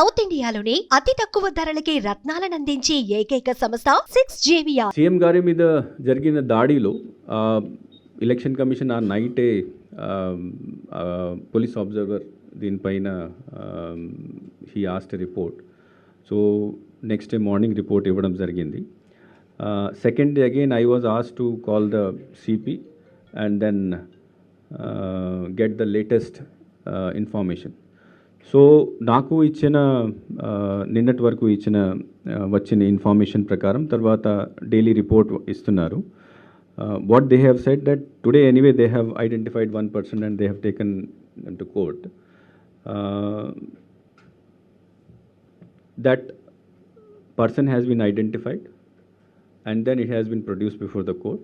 South ఇండియాలోని అతి తక్కువ ధరలకి రత్నాలను అందించే ఏకైక సంస్థ సిక్స్ జేవియా సీఎం గారి మీద జరిగిన దాడిలో ఎలక్షన్ కమిషన్ ఆ నైటే పోలీస్ అబ్జర్వర్ దీనిపైన he asked report so next day morning report ఇవ్వడం జరిగింది. Second day again I was as to call the CP and then get the latest information so నాకు ఇచ్చిన నిన్నటి వరకు ఇచ్చిన వచ్చిన ఇన్ఫర్మేషన్ ప్రకారం తర్వాత డైలీ రిపోర్ట్ ఇస్తున్నారు. What they have set that today anyway they have identified one person and they have taken to court that person has been identified and then it has been produced before the court.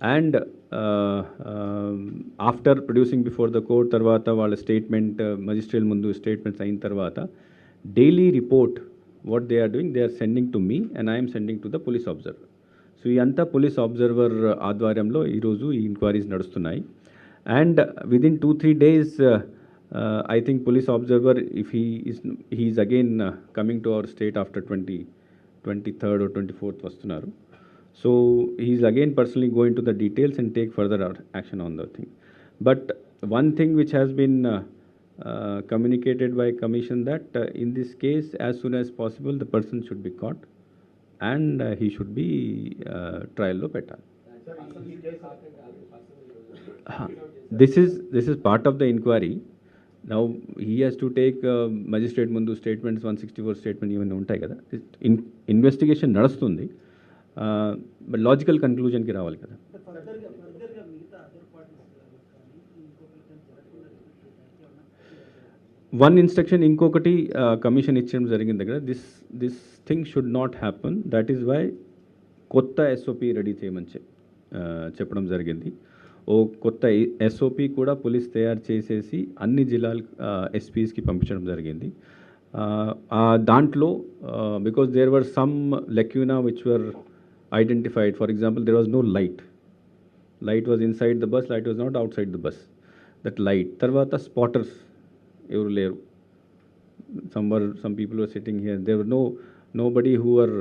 And uh, after producing before the court తర్వాత వాళ్ళ statement magistrate ముందు statements అయిన తర్వాత daily report what they are doing they are sending to me and I'm sending to the police observer so ఈ అంతా police observer ఆధ్వర్యంలో ఈరోజు ఈ ఎంక్వైరీస్ నడుస్తున్నాయి. And within two three days I think police observer if he is he is again coming to our state after twenty twenty third twenty fourth వస్తున్నారు. So he is again personally going to the details and take further action on the thing but one thing which has been communicated by commission that uh, in this case as soon as possible the person should be caught and uh, he should be uh, trial లో పెట్టాలి this is this is part of the enquiry now he has to take magistrate ముందు statements one sixty four statement ఇవన్నీ ఉంటాయి కదా. In investigation నడుస్తుంది. But logical కన్క్లూజన్కి రావాలి కదా. వన్ ఇన్స్ట్రక్షన్ ఇంకొకటి కమిషన్ ఇచ్చడం జరిగింది దగ్గర. This this thing should not happen that is why కొత్త ఎస్ఓపి రెడీ చేయమని చెప్పడం జరిగింది. ఓ కొత్త ఎస్ఓపి కూడా పోలీస్ తయారు చేసేసి అన్ని జిల్లాల ఎస్పీస్కి పంపించడం జరిగింది. దాంట్లో because there were some lacuna which were identified for example there was no light light was inside the bus light was not outside the bus that light తర్వాత spotters ఎవరు లేరు some were some people were sitting here there were no nobody who were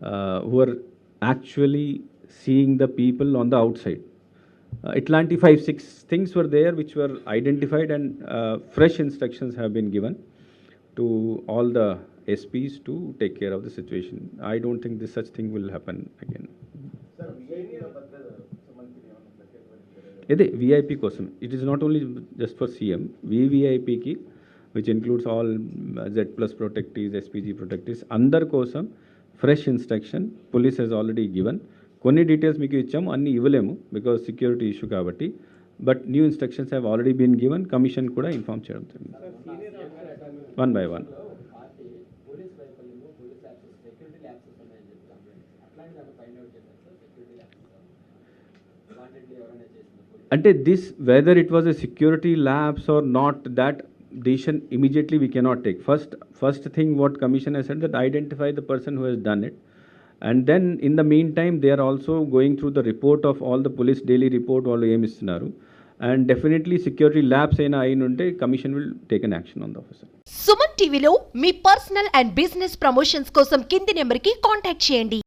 uh, who were actually seeing the people on the outside uh, ఇట్లాంటి five six things were there which were identified and fresh instructions have been given to all the SPs to take care of the situation I don't think this such thing will happen again ఇదే VIP కోసం. It is not only just for CM వివిఐపీకి which includes all Z plus protectees SPG protectees అందరి కోసం fresh instruction police has already given కొన్ని details మీకు ఇచ్చాము అన్ని ఇవ్వలేము because security issue కాబట్టి. But new instructions have already been given commission కూడా inform చేయడం జరిగింది. వన్ బై వన్ అంటే this whether it was a security lapse or not that decision immediately we cannot take first first thing what commission has said that identify the person who has done it and then in the meantime they are also going through the report of all the police daily report వాళ్ళు ఏమి ఇస్తున్నారు and definitely security labs అయినా అయినుంటే commission will take an action on the officer Suman టీవీలో మీ personal and business promotions కోసం కింది నెంబర్కి contact చేయండి